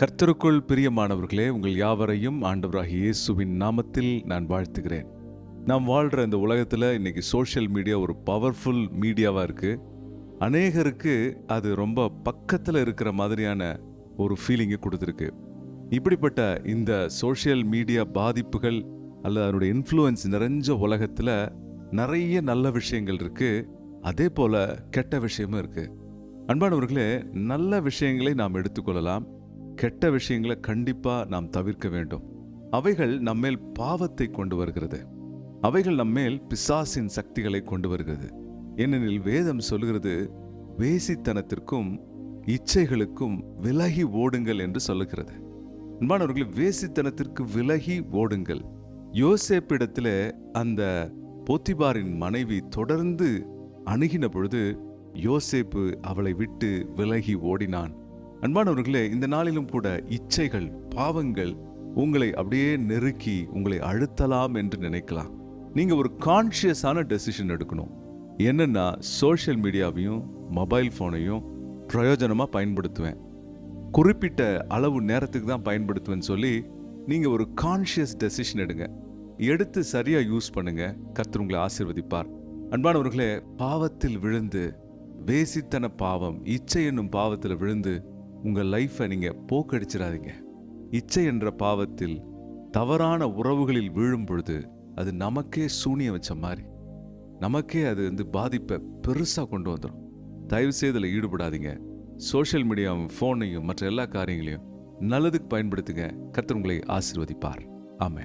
கர்த்தருக்குள் பிரியமானவர்களே உங்கள் யாவரையும் ஆண்டவராகிய இயேசுவின் நாமத்தில் நான் வாழ்த்துகிறேன். நாம் வாழ்கிற இந்த உலகத்தில் இன்னைக்கு சோஷியல் மீடியா ஒரு பவர்ஃபுல் மீடியாவாக இருக்குது அநேகருக்கு அது ரொம்ப பக்கத்தில் இருக்கிற மாதிரியான ஒரு ஃபீலிங்கை கொடுத்துருக்கு. இப்படிப்பட்ட இந்த சோஷியல் மீடியா பாதிப்புகள் அல்லது அதனுடைய இன்ஃப்ளூயன்ஸ் நிறைஞ்ச உலகத்தில் நிறைய நல்ல விஷயங்கள் இருக்குது அதே போல் கெட்ட விஷயமும் இருக்குது அன்பானவர்களே நல்ல விஷயங்களை நாம் எடுத்துக்கொள்ளலாம். கெட்ட விஷயங்களை கண்டிப்பா நாம் தவிர்க்க வேண்டும். அவைகள் நம்மேல் பாவத்தை கொண்டு வருகிறது. அவைகள் நம்மேல் பிசாசின் சக்திகளை கொண்டு வருகிறது. ஏனெனில் வேதம் சொல்லுகிறது வேசித்தனத்திற்கும் இச்சைகளுக்கும் விலகி ஓடுங்கள் என்று சொல்லுகிறது. அன்பானவர்களே வேசித்தனத்திற்கு விலகி ஓடுங்கள். யோசேப்பிடத்தில் அந்த போத்திபாரின் மனைவி தொடர்ந்து அணுகின பொழுது யோசேப்பு அவளை விட்டு விலகி ஓடினான். அன்பானவர்களே இந்த நாளிலும் கூட இச்சைகள் பாவங்கள் உங்களை அப்படியே நெருக்கி உங்களை அழுத்தலாம் என்று நினைக்கலாம். நீங்க ஒரு கான்ஷியஸான டெசிஷன் எடுக்கணும். என்னன்னா சோஷியல் மீடியாவையும் மொபைல் ஃபோனையும் பிரயோஜனமா பயன்படுத்துவேன். குறிப்பிட்ட அளவு நேரத்துக்கு தான் பயன்படுத்துவேன்னு சொல்லி நீங்க ஒரு கான்ஷியஸ் டெசிஷன் எடுங்க. எடுத்து சரியா யூஸ் பண்ணுங்க. கர்த்தர் உங்களை ஆசிர்வதிப்பார். அன்பானவர்களே பாவத்தில் விழுந்து வேசித்தன பாவம் இச்சை என்னும் பாவத்தில் விழுந்து உங்கள் லைஃப்பை நீங்கள் போக்கடிச்சிடாதீங்க. இச்சை என்ற பாவத்தில் தவறான உறவுகளில் விழும் பொழுது அது நமக்கே சூனியம் வச்ச மாதிரி நமக்கே அது வந்து பாதிப்பை பெருசாக கொண்டு வந்துடும் தயவு செய்து அதில் ஈடுபடாதீங்க சோஷியல் மீடியாவும் ஃபோனையும் மற்ற எல்லா காரியங்களையும் நல்லதுக்கு பயன்படுத்துங்க. கர்த்தர் உங்களை ஆசீர்வதிப்பார். ஆமே